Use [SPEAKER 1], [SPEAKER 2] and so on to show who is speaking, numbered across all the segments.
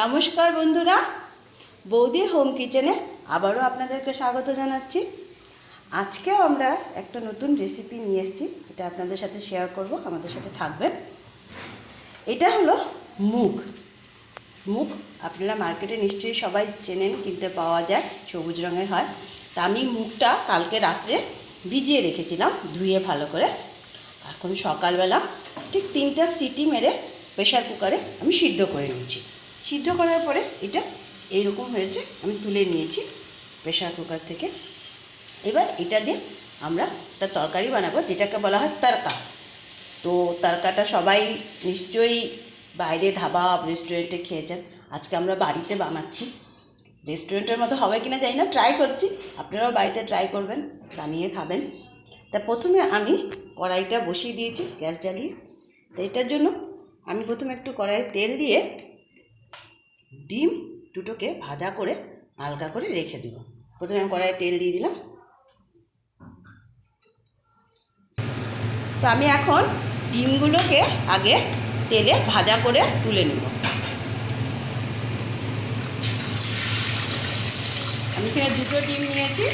[SPEAKER 1] নমস্কার বন্ধুরা, বৌদির হোম কিচেনে আবারও আপনাদেরকে স্বাগত জানাচ্ছি। আজকেও আমরা একটা নতুন রেসিপি নিয়ে এসেছি, যেটা আপনাদের সাথে শেয়ার করব, আমাদের সাথে থাকবেন। এটা হলো মুগ। মুগ আপনারা মার্কেটে নিশ্চয়ই সবাই চেনেন, কিনতে পাওয়া যায়, সবুজ রঙের হয়। তা আমি মুগটা কালকে রাত্রে ভিজিয়ে রেখেছিলাম, ধুয়ে ভালো করে। এখন সকালবেলা ঠিক তিনটা সিটি মেরে প্রেশার কুকারে আমি সিদ্ধ করে নিয়েছি। সিদ্ধ করার পরে এটা এইরকম হয়েছে, আমি তুলে নিয়েছি প্রেশার কুকার থেকে। এবার এটা দিয়ে আমরা একটা তরকারি বানাবো, যেটাকে বলা হয় তারকা। তো তারকাটা সবাই নিশ্চয়ই বাইরে ধাবা রেস্টুরেন্টে খেয়েছেন। আজকে আমরা বাড়িতে বানাচ্ছি। রেস্টুরেন্টের মতো হবে কিনা জানি না ট্রাই করছি। আপনারাও বাড়িতে ট্রাই করবেন, বানিয়ে খাবেন। তা প্রথমে আমি কড়াইটা বসিয়ে দিয়েছি, গ্যাস জ্বালিয়ে। তো এটার জন্য আমি প্রথমে একটু কড়াইয়ে তেল দিয়ে ডিম দুটোকে ভাজা করে হালকা করে রেখে দেবো। প্রথমে আমি কড়াইয়ে তেল দিয়ে দিলাম। তো আমি এখন ডিমগুলোকে আগে তেলে ভাজা করে তুলে নেব। আমি সেখানে দুটো ডিম নিয়েছি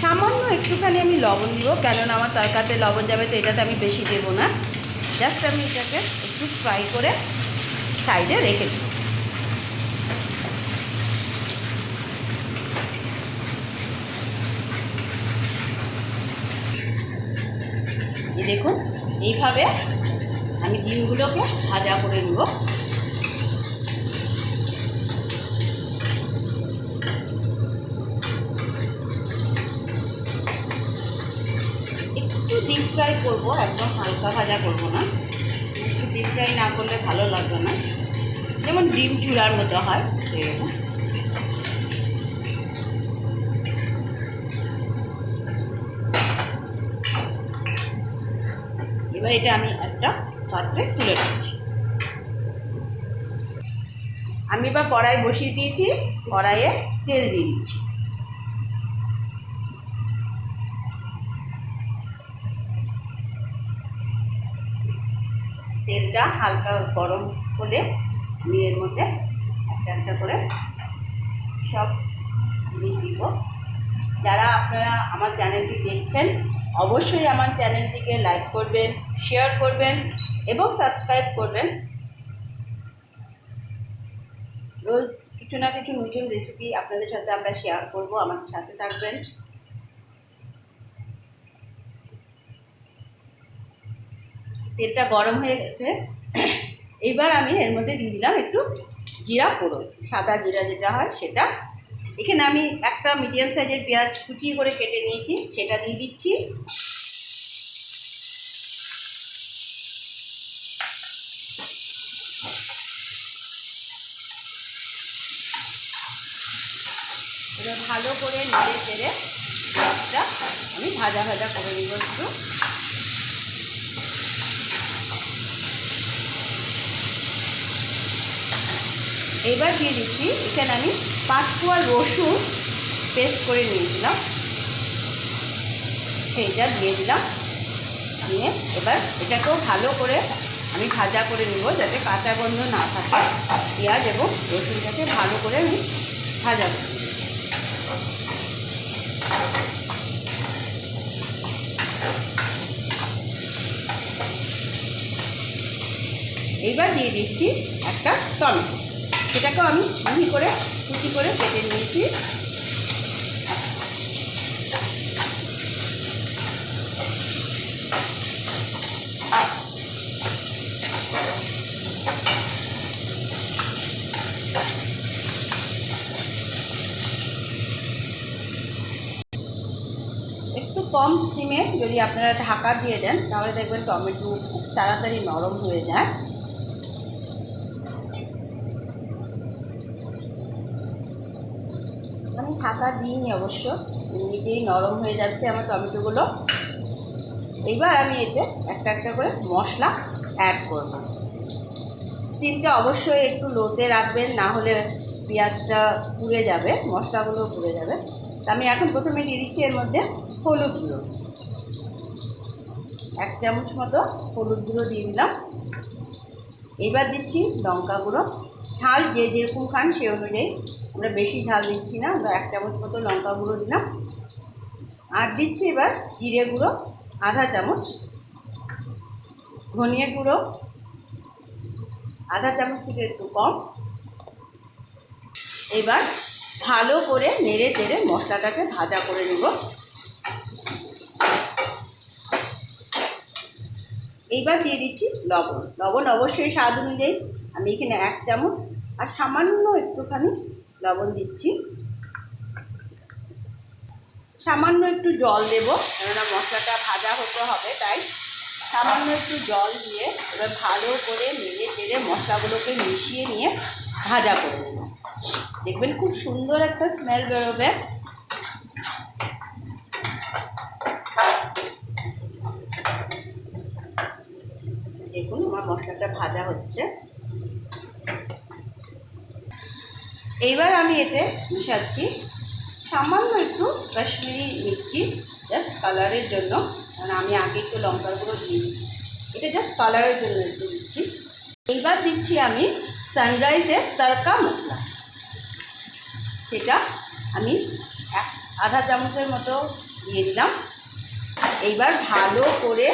[SPEAKER 1] সামান্য একটুখানি আমি লবণ দিব, কেননা আমার তরকাতে লবণ যাবে, তো এটাতে আমি বেশি দেবো না। জাস্ট আমি এটাকে একটু ফ্রাই করে সাইডে রেখে দেবো। দেখুন, এইভাবে আমি ডিমগুলোকে ভাজা করে নেব। ডিপ ফ্রাই করব, একদম হালকা ভাজা করব না। ডিপ ফ্রাই না করলে ভালো লাগবে না। যেমন ডিম চূড়ার মতো হয়, সেরকম। এবার এটা আমি একটা পাত্রে তুলে নিচ্ছি। আমি এবার কড়াই বসিয়ে দিয়েছি, কড়াইয়ে তেল দিয়ে দিচ্ছি। তেলটা হালকা গরম হলে আমি এর মধ্যে একটা একটা করে সব জিনিস দিব। যারা আপনারা আমার চ্যানেলটি দেখছেন, অবশ্যই আমার চ্যানেলটিকে লাইক করবেন, শেয়ার করবেন এবং সাবস্ক্রাইব করবেন। রোজ কিছু না কিছু নতুন রেসিপি আপনাদের সাথে আমরা শেয়ার করব, আমাদের সাথে থাকবেন। তেলটা গরম হয়ে গেছে। এইবার আমি এর মধ্যে দিয়ে দিলাম একটু জিরা ফোড়ন, সাদা জিরা যেটা হয় সেটা। এখানে আমি একটা মিডিয়াম সাইজের পেঁয়াজ কুচি করে কেটে নিয়েছি, সেটা দিয়ে দিচ্ছি। এবার ভালো করে নেড়ে চেড়ে পেঁয়াজটা আমি ভাজা ভাজা করে নিব একটু। এবার দিয়ে দিচ্ছি, এখানে আমি পাঁচ কোয়া রসুন পেস্ট করে নিয়েছিলাম সেইটা দিয়ে দিলাম। দিয়ে এবার এটাকেও ভালো করে আমি ভাজা করে নেব যাতে কাঁচা গন্ধ না থাকে। পেঁয়াজ এবং রসুনটাকে ভালো করে আমি ভাজা করে নেব। এইবার দিয়ে দিচ্ছি একটা টমেটো। সেটাকেও আমি মিহি করে কুচি করে কেটে নিয়েছি। একটু কম স্টিমে যদি আপনারা ঢাকা দিয়ে দেন, তাহলে দেখবেন টমেটো খুব তাড়াতাড়ি নরম হয়ে যায়। ঢাকা দিইনি অবশ্য। এমনিতেই নরম হয়ে যাচ্ছে আমার টমেটোগুলো। এবার আমি এতে একটা একটা করে মশলা অ্যাড করব। স্টিমটা অবশ্যই একটু লোতে রাখবেন, না হলে পেঁয়াজটা পুড়ে যাবে, মশলাগুলো পুড়ে যাবে। আমি এখন প্রথমে দিয়ে দিচ্ছি এর মধ্যে হলুদ গুঁড়ো। এক চামচ মতো হলুদ গুঁড়ো দিয়ে দিলাম। এবার দিচ্ছি লঙ্কা গুঁড়ো। ঝাল যে যেরকম খান সে অনুযায়ী আমরা বেশি ঝাল দিচ্ছি না এক চামচ মতো লঙ্কা গুঁড়ো দিলাম। আর দিচ্ছি এবার জিরে গুঁড়ো, আধা চামচ ধনিয়া গুঁড়ো, আধা চামচ থেকে একটু কম। এবার ভালো করে নেড়ে চেড়ে মশলাটাকে ভাজা করে নেব। এইবার দিয়ে দিচ্ছি লবণ। লবণ অবশ্যই স্বাদ অনুযায়ী। আমি এখানে এক চামচ আর সামান্য একটুখানি লবণ দিচ্ছি। সামান্য একটু জল দেবো, কেননা মশলাটা ভাজা হতে হবে, তাই সামান্য একটু জল দিয়ে এবার ভালো করে নেড়ে চেড়ে মশলাগুলোকে মিশিয়ে নিয়ে ভাজা করে নেব। দেখবেন খুব সুন্দর একটা স্মেল বেরোবে। দেখুন, আমার মশলাটা ভাজা হচ্ছে। এইবার আমি এতে মিশাচ্ছি সামান্য একটু কাশ্মীরি মির্চি জাস্ট কালারের জন্য। কারণ আমি আগে একটু লঙ্কার গুঁড়ো দিয়ে দিচ্ছি। এটা জাস্ট কালারের জন্য একটু দিচ্ছি। এইবার দিচ্ছি আমি সানরাইজের তড়কা মশলা। সেটা আমি এক আধা চামচের মতো দিয়ে দিলাম। এইবার ভালো করে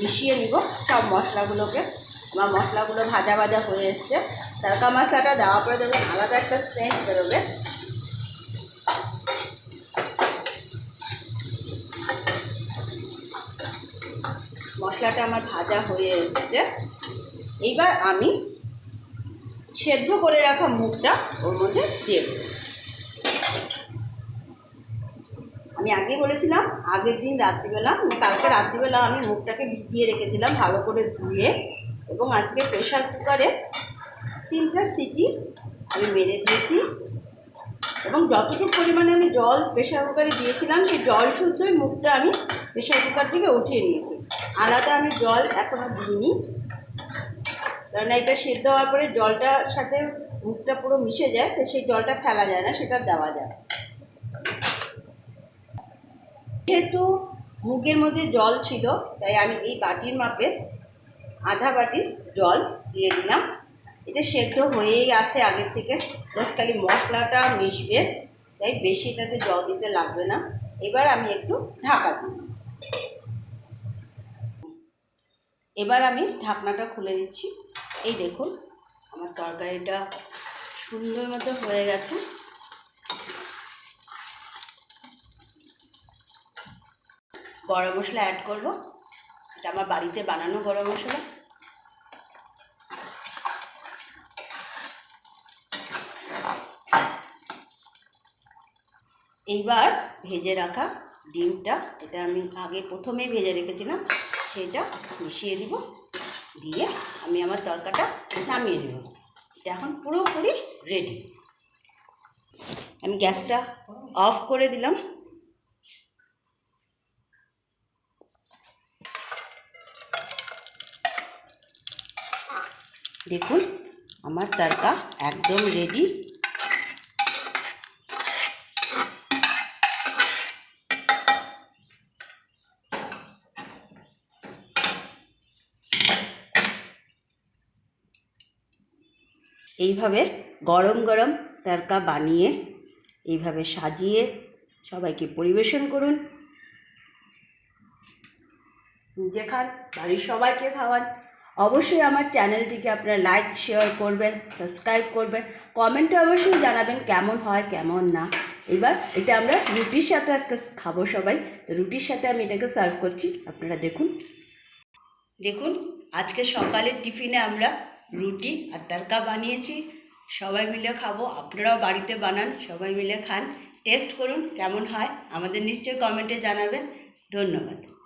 [SPEAKER 1] মিশিয়ে নিব সব মশলাগুলোকে। আমার মশলাগুলো ভাজা ভাজা হয়ে এসছে। তড়কা মশলাটা দেওয়ার পরে দেখবেন আলাদা একটা সেন্ট বেরোবে। মশলাটা আমার ভাজা হয়ে এসেছে। এইবার আমি সেদ্ধ করে রাখা মুখটা ওর মধ্যে দিয়ে দেবো। আমি আগে বলেছিলাম, আগের দিন রাত্রিবেলা, কালকে রাত্রিবেলা আমি মুখটাকে ভিজিয়ে রেখেছিলাম ভালো করে ধুয়ে। এবং আজকে প্রেশার কুকারে তিনটা সিটি আমি মেরে দিয়েছি। এবং যতটুকু পরিমাণে আমি জল প্রেশার কুকারে দিয়েছিলাম, সেই জল শুদ্ধই মুখটা আমি প্রেশার কুকার থেকে উঠিয়ে নিয়েছি। আলাদা আমি জল এখনও দিইনি। কারণ এটা সেদ্ধ হওয়ার পরে জলটার সাথে মুখটা পুরো মিশে যায়, তো সেই জলটা ফেলা যায় না, সেটা দেওয়া যায়। যেহেতু মুগের মধ্যে জল ছিল, তাই আমি এই বাটির মাপে আধা বাটি জল দিয়ে দিলাম। এটা সেদ্ধ হয়েই আছে আগের থেকে। জাস্ট খালি মশলাটা মিশবে। তাই বেশি এটাতে জল দিতে লাগবে না। এবার আমি একটু ঢাকা দিই। এবার আমি ঢাকনাটা খুলে দিচ্ছি। এই দেখুন, আমার তরকারিটা সুন্দর মতো হয়ে গেছে। গরম মশলা অ্যাড করব। এটা আমার বাড়িতে বানানো গরম মশলা। এইবার ভেজে রাখা ডিমটা, এটা আমি আগে প্রথমেই ভেজে রেখেছিলাম, সেটা মিশিয়ে দিব, দিয়ে আমি আমার তরকাটা নামিয়ে নেব। এটা এখন পুরোপুরি রেডি আমি গ্যাসটা অফ করে দিলাম। দেখুন, আমার তরকা একদম রেডি এইভাবে গরম গরম তরকা বানিয়ে এইভাবে সাজিয়ে সবাইকে পরিবেশন করুন। নিজে খান বাড়ির সবাইকে খাওয়ান। অবশ্যই আমার চ্যানেলটিকে আপনারা লাইক শেয়ার করবেন সাবস্ক্রাইব করবেন। কমেন্টে অবশ্যই জানাবেন কেমন হয়, কেমন না। এবার এটা আমরা রুটির সাথে আজকে খাব সবাই। তো রুটির সাথে আমি এটাকে সার্ভ করছি। আপনারা দেখুন। দেখুন, আজকে সকালের টিফিনে আমরা রুটি আর তারকা বানিয়েছি। সবাই মিলে খাব। আপনারাও বাড়িতে বানান। সবাই মিলে খান। টেস্ট করুন কেমন হয়। আমাদের নিশ্চয়ই কমেন্টে জানাবেন। ধন্যবাদ।